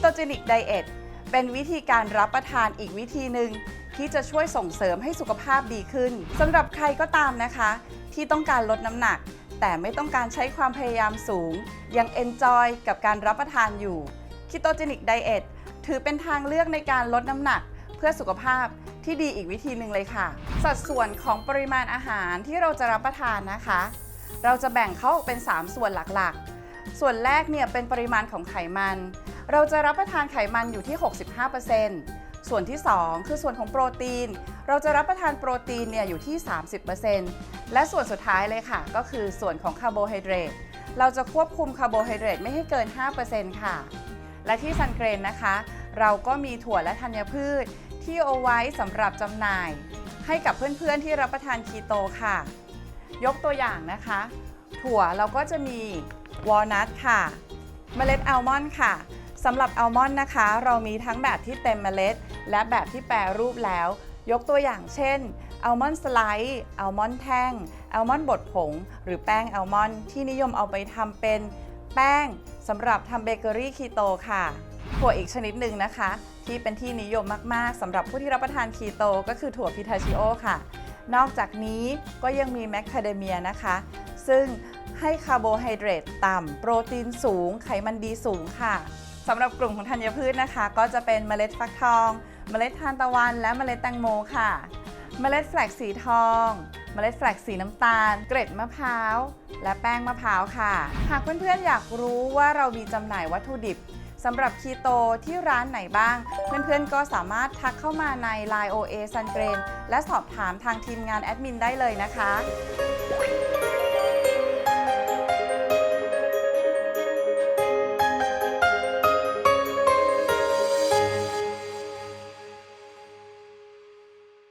Ketogenic Diet เป็นวิธีการรับประทานอีกวิธีหนึ่งที่จะช่วยส่งเสริมให้สุขภาพดีขึ้นสำหรับใครก็ตามนะคะ ที่ต้องการลดน้ำหนัก แต่ไม่ต้องการใช้ความพยายามสูง ยัง enjoy กับการรับประทานอยู่ Ketogenic Diet ถือเป็นทางเลือกในการลดน้ำหนักเพื่อสุขภาพที่ดีอีกวิธีหนึ่งเลยค่ะ สัดส่วนของปริมาณอาหารที่เราจะรับประทานนะคะ เราจะแบ่งเข้าเป็น 3 ส่วนหลักๆ ส่วนแรกเนี่ยเป็นปริมาณของไขมัน เราจะรับประทานไขมันอยู่ที่ 65%ส่วนที่ 2 คือส่วนของโปรตีน เราจะรับประทานโปรตีนเนี่ยอยู่ที่ 30%และส่วนสุดท้ายเลยค่ะ ก็คือส่วนของคาร์โบไฮเดรต เราจะควบคุมคาร์โบไฮเดรตไม่ให้เกิน 5%ค่ะ และที่ซันเกรนนะคะ เราก็มีถั่วและธัญพืชที่เอาไว้สำหรับจำหน่าย ให้กับเพื่อนๆที่รับประทานคีโตค่ะ ยกตัวอย่างนะคะ ถั่วเราก็จะมีวอลนัทค่ะ เมล็ดอัลมอนด์ค่ะ สำหรับอัลมอนด์นะคะ เรามีทั้งแบบที่เต็มเมล็ด และแบบที่แปรรูปแล้ว ยกตัวอย่างเช่นอัลมอนด์สไลด์อัลมอนด์แท่งอัลมอนด์บดผง หรือแป้งอัลมอนด์ที่นิยมเอาไปทำเป็นแป้งสำหรับทำเบเกอรี่คีโตค่ะถั่วอีกชนิดหนึ่งนะคะ ที่เป็นที่นิยมมาก ๆสำหรับผู้ที่รับประทานคีโตก็คือถั่วพิทาชิโอค่ะ นอกจากนี้ก็ยังมีแมคคาเดเมียนะคะ ซึ่งให้คาร์โบไฮเดรตต่ำ โปรตีนสูง ไขมันดีสูงค่ะ สำหรับกลุ่มของธัญพืชนะคะ ก็จะเป็นเมล็ดฟักทอง เมล็ดทานตะวัน และเมล็ดแตงโมค่ะ เมล็ดแฟลกสีทอง เมล็ดแฟลกสีน้ำตาล เกล็ดมะพร้าว และแป้งมะพร้าวค่ะ หากเพื่อนๆอยากรู้ว่าเรามีจำหน่ายวัตถุดิบสำหรับคีโตที่ร้านไหนบ้าง เพื่อนๆ ก็สามารถทักเข้ามาใน Line OA Sun g r a i n และสอบถามทางทีมงานแอดมินได้เลยนะคะ